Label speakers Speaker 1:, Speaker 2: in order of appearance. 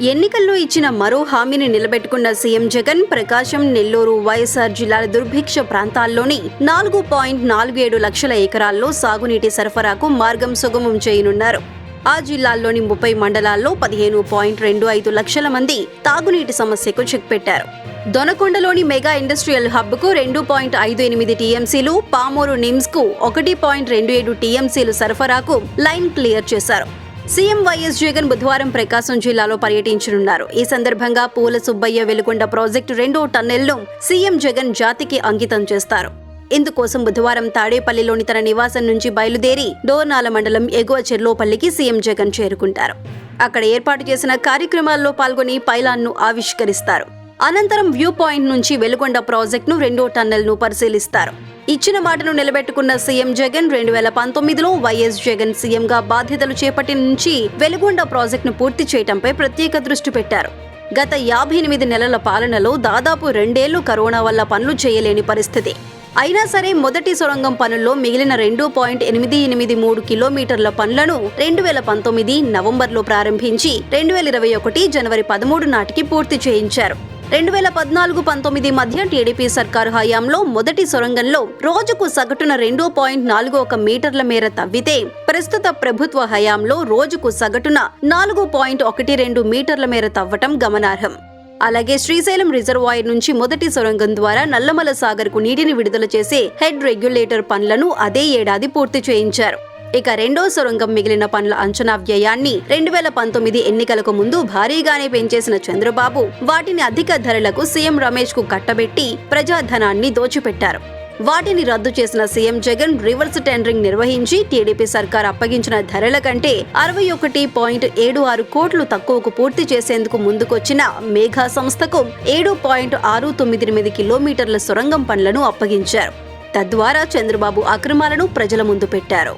Speaker 1: ఎన్నికల్లో ఇచ్చిన మరో హామీని నిలబెట్టుకున్న సీఎం జగన్ ప్రకాశం నెల్లూరు వైఎస్ఆర్ జిల్లాల దుర్భిక్ష ప్రాంతాల్లోని నాలుగు పాయింట్ నాలుగు ఏడు లక్షల ఎకరాల్లో సాగునీటి సరఫరాకు మార్గం సుగమం చేయనున్నారు. ఆ జిల్లాల్లోని ముప్పై మండలాల్లో పదిహేను పాయింట్ రెండు ఐదు లక్షల మంది తాగునీటి సమస్యకు చెక్ పెట్టారు. దొనకొండలోని మెగా ఇండస్ట్రియల్ హబ్కు రెండు పాయింట్ ఐదు ఎనిమిది టీఎంసీలు పామూరు నిమ్స్కు ఒకటి పాయింట్ రెండు ఏడు టీఎంసీలు సరఫరాకు లైన్ క్లియర్ చేశారు. సీఎం వైఎస్ జగన్ బుధవారం ప్రకాశం జిల్లాలో పర్యటించనున్నారు. ఈ సందర్భంగా పూల సుబ్బయ్య వెలుగొండ ప్రాజెక్టు రెండో టన్నెల్ను సీఎం జగన్ జాతికి అంకితం చేస్తారు. ఇందుకోసం బుధవారం తాడేపల్లిలోని తన నివాసం నుంచి బయలుదేరి డోర్నాల మండలం ఎగువ చెర్లోపల్లికి సీఎం జగన్ చేరుకుంటారు. అక్కడ ఏర్పాటు చేసిన కార్యక్రమాల్లో పాల్గొని పైలాన్ను ఆవిష్కరిస్తారు. అనంతరం వ్యూ పాయింట్ నుంచి వెలుగొండ ప్రాజెక్టును రెండో టన్నెల్ను పరిశీలిస్తారు. ఇచ్చిన మాటను నిలబెట్టుకున్న సీఎం జగన్ రెండు వేల పంతొమ్మిదిలో వైఎస్ జగన్ సీఎంగా బాధ్యతలు చేపట్టి నుంచి వెలుగొండ ప్రాజెక్టును పూర్తి చేయడంపై ప్రత్యేక దృష్టి పెట్టారు. గత యాభై ఎనిమిది నెలల పాలనలో దాదాపు రెండేళ్ళు కరోనా వల్ల పనులు చేయలేని పరిస్థితి. అయినా సరే మొదటి సొరంగం పనుల్లో మిగిలిన రెండు పాయింట్ ఎనిమిది ఎనిమిది మూడు కిలోమీటర్ల పనులను రెండు వేల పంతొమ్మిది నవంబర్లో ప్రారంభించి రెండు వేల ఇరవై ఒకటి జనవరి పదమూడు నాటికి పూర్తి చేయించారు. రెండు వేల పద్నాలుగు పంతొమ్మిది మధ్య టీడీపీ సర్కారు హయాంలో మొదటి సొరంగంలో రోజుకు సగటున రెండు పాయింట్ నాలుగు ఒక మీటర్ల మేర తవ్వితే ప్రస్తుత ప్రభుత్వ హయాంలో రోజుకు సగటున నాలుగు పాయింట్ ఒకటి రెండు మీటర్ల మేర తవ్వటం గమనార్హం. అలాగే శ్రీశైలం రిజర్వాయర్ నుంచి మొదటి సొరంగం ద్వారా నల్లమల సాగర్కు నీటిని విడుదల చేసే హెడ్ రెగ్యులేటర్ పనులను అదే ఏడాది పూర్తి చేయించారు. ఇక రెండో సొరంగం మిగిలిన పనుల అంచనా వ్యయాన్ని రెండు వేల పంతొమ్మిది ఎన్నికలకు ముందు భారీగానే పెంచేసిన చంద్రబాబు వాటిని అధిక ధరలకు సీఎం రమేష్కు కట్టబెట్టి ప్రజాధనాన్ని దోచిపెట్టారు. వాటిని రద్దు చేసిన సీఎం జగన్ రివర్స్ టెండరింగ్ నిర్వహించి టీడీపీ సర్కార్ అప్పగించిన ధరల కంటే అరవై ఒకటి పాయింట్ ఏడు ఆరు కోట్లు తక్కువకు పూర్తి చేసేందుకు ముందుకొచ్చిన మేఘా సంస్థకు ఏడు పాయింట్ ఆరు తొమ్మిది ఎనిమిది కిలోమీటర్ల సొరంగం పనులను అప్పగించారు. తద్వారా చంద్రబాబు అక్రమాలను ప్రజల ముందు పెట్టారు.